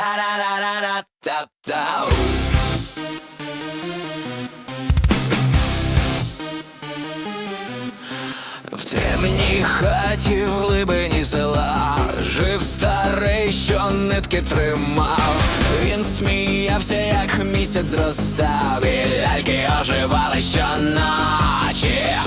Та-ра-ра-ра-ра-та-та-у. В темній хаті в глибині села жив старий, що нитки тримав. Він сміявся, як місяць зростав, і ляльки оживали щоночі.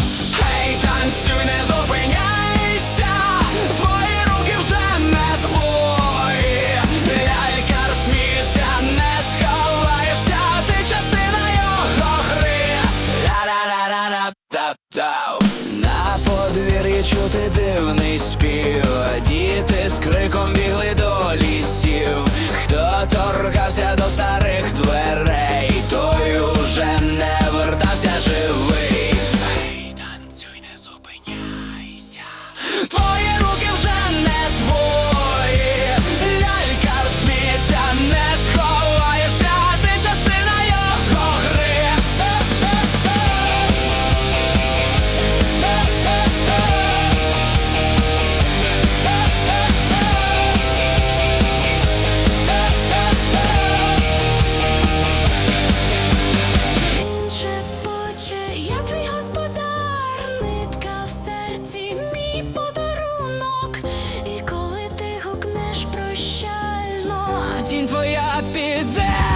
остався живим. тінь твоя піде.